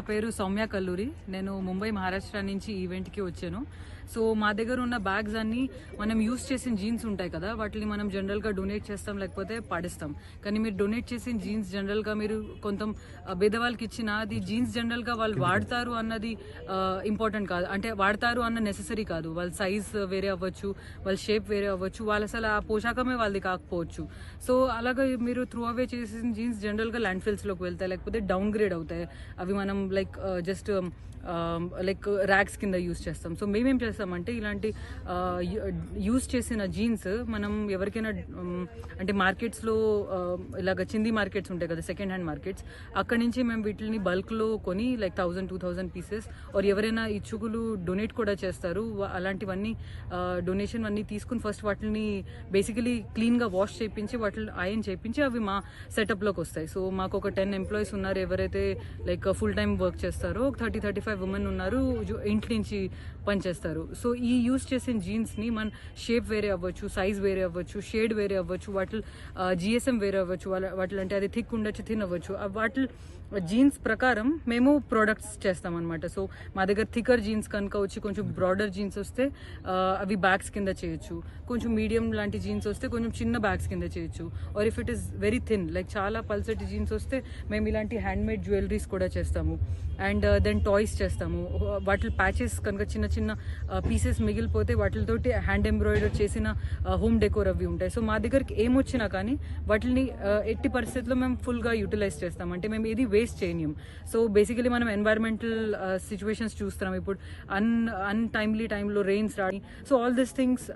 నా పేరు సౌమ్య కల్లూరి. నేను ముంబై మహారాష్ట్ర నుంచి ఈవెంట్కి వచ్చాను. సో మా దగ్గర ఉన్న బ్యాగ్స్ అన్ని మనం యూస్ చేసిన జీన్స్ ఉంటాయి కదా వాటిని మనం జనరల్గా డొనేట్ చేస్తాం లేకపోతే పాడిస్తాం. కానీ మీరు డొనేట్ చేసిన జీన్స్ జనరల్గా మీరు కొంత భేదవాళ్ళకి పేదవాళ్ళకి ఇచ్చిన అది జీన్స్ జనరల్గా వాళ్ళు వాడతారు అన్నది ఇంపార్టెంట్ కాదు. అంటే వాడతారు అన్న నెససరీ కాదు. వాళ్ళ సైజ్ వేరే అవ్వచ్చు వాళ్ళ షేప్ వేరే అవ్వచ్చు వాళ్ళు అసలు ఆ పోషాకమే వాళ్ళది కాకపోవచ్చు. సో అలాగే మీరు త్రూ అవే చేసిన జీన్స్ జనరల్గా ల్యాండ్ ఫిల్స్లోకి వెళ్తాయి లేకపోతే డౌన్ గ్రేడ్ అవుతాయి. అవి మనం లైక్ జస్ట్ లైక్ ర్యాక్స్ కింద యూస్ చేస్తాం. సో మేమేం చేస్తాం? చేస్తామంటే ఇలాంటి యూస్ చేసిన జీన్స్ మనం ఎవరికైనా అంటే మార్కెట్స్లో ఇలాగ చింది మార్కెట్స్ ఉంటాయి కదా సెకండ్ హ్యాండ్ మార్కెట్స్ అక్కడి నుంచి మేము వీటిని బల్క్లో కొని like thousand two thousand pieces or ఎవరైనా ఇచ్చుకులు డొనేట్ కూడా చేస్తారు. అలాంటివన్నీ డొనేషన్ అన్నీ తీసుకుని ఫస్ట్ వాటిని బేసికలీ క్లీన్గా వాష్ చేయించి వాటిని ఐరన్ చేయించి అవి మా సెటప్లోకి వస్తాయి. సో మాకు ఒక టెన్ ఎంప్లాయీస్ ఉన్నారు. ఎవరైతే లైక్ ఫుల్ టైం వర్క్ చేస్తారో థర్టీ థర్టీ ఫైవ్ ఉమెన్ ఉన్నారు ఇంటి నుంచి పనిచేస్తారు. సో ఈ యూస్ చేసిన జీన్స్ని మన షేప్ వేరే అవ్వచ్చు సైజ్ వేరే అవ్వచ్చు షేడ్ వేరే అవ్వచ్చు వాటి జిఎస్ఎం వేరే అవ్వచ్చు వాటి అంటే అది థిక్ ఉండొచ్చు థిన్ అవ్వచ్చు. వాటి జీన్స్ ప్రకారం మేము ప్రొడక్ట్స్ చేస్తాం అనమాట సో మా దగ్గర థికర్ జీన్స్ కనుక వచ్చి కొంచెం బ్రాడర్ జీన్స్ వస్తే అవి బ్యాగ్స్ కింద చేయొచ్చు. కొంచెం మీడియం లాంటి జీన్స్ వస్తే కొంచెం చిన్న బ్యాగ్స్ కింద చేయొచ్చు. Or if it is very thin like చాలా పల్సటి జీన్స్ వస్తే మేము ఇలాంటి హ్యాండ్ మేడ్ జ్యువెలరీస్ కూడా చేస్తాము. అండ్ దెన్ టాయ్స్ చేస్తాము. వాటి ప్యాచెస్ కనుక చిన్న చిన్న పీసెస్ మిగిలిపోతే వాటితోటి హ్యాండ్ ఎంబ్రాయిడర్ చేసిన హోమ్ డెకోర్ అవి ఉంటాయి. సో మా దగ్గరికి ఏమొచ్చినా కానీ వాటిని ఎట్టి పరిస్థితుల్లో మేము ఫుల్గా యూటిలైజ్ చేస్తాం. అంటే మేము ఇది వేస్ట్ చేయనియం. సో బేసికలీ మనం ఎన్వైర్మెంటల్ సిచ్యువేషన్స్ చూస్తున్నాం. ఇప్పుడు అన్ అన్టైమ్లీ టైంలో రెయిన్స్ రాని so all this things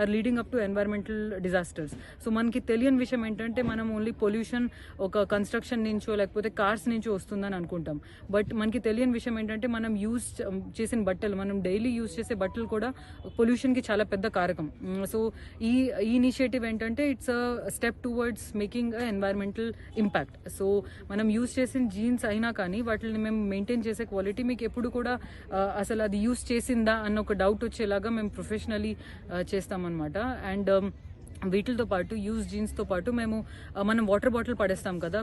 are leading up to environmental disasters so మనకి తెలియని విషయం ఏంటంటే మనం ఓన్లీ పొల్యూషన్ ఒక కన్స్ట్రక్షన్ నుంచో లేకపోతే కార్స్ నుంచో వస్తుందని అనుకుంటాం. బట్ మనకి తెలియని విషయం ఏంటంటే మనం యూజ్ చేసిన బట్టలు మనం డైలీ యూజ్ చేసే బట్టలు కూడా పొల్యూషన్కి చాలా పెద్ద కారకం. సో ఈ ఈ ఇనిషియేటివ్ ఏంటంటే it's a step towards making a environmental impact so మనం యూస్ చేసిన జీన్స్ అయినా కానీ వాటిని మేము మెయింటైన్ చేసే క్వాలిటీ మీకు ఎప్పుడు కూడా అసలు అది యూస్ చేసిందా అన్న ఒక డౌట్ వచ్చేలాగా మేము ప్రొఫెషనలీ చేస్తామన్నమాట. అండ్ వీటితో పాటు యూజ్ జీన్స్తో పాటు మేము మనం వాటర్ బాటిల్ పడేస్తాం కదా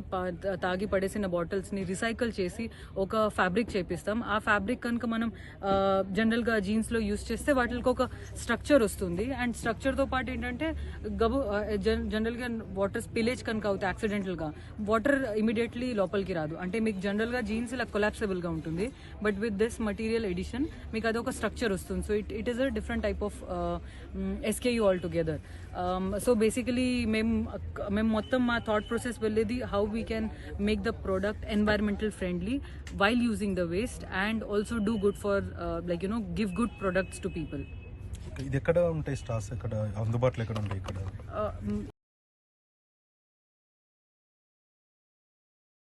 తాగి పడేసిన బాటిల్స్ని రీసైకిల్ చేసి ఒక ఫ్యాబ్రిక్ చేపిస్తాం. ఆ ఫ్యాబ్రిక్ కనుక మనం జనరల్గా జీన్స్లో యూజ్ చేస్తే వాటికి ఒక స్ట్రక్చర్ వస్తుంది. అండ్ స్ట్రక్చర్తో పాటు ఏంటంటే గబు జన్- జనరల్గా వాటర్ స్పిలేజ్ కనుక అవుతాయి యాక్సిడెంటల్గా వాటర్ ఇమీడియట్లీ లోపలికి రాదు. అంటే మీకు జనరల్గా జీన్స్ ఇలా కొలాప్సబుల్గా ఉంటుంది. But with this material edition మీకు అదొక స్ట్రక్చర్ వస్తుంది. So it it is a different type of SKU altogether so basically మేము మేము మొత్తం మా థాట్ ప్రాసెస్ వెళ్ళేది how we can make the product environmental friendly while using the waste and also do good for like you know give good products to people ఇది ఎక్కడ ఉంటాయి stars ఎక్కడ అందుబాటులో ఎక్కడ ఉంటాయి ఇక్కడ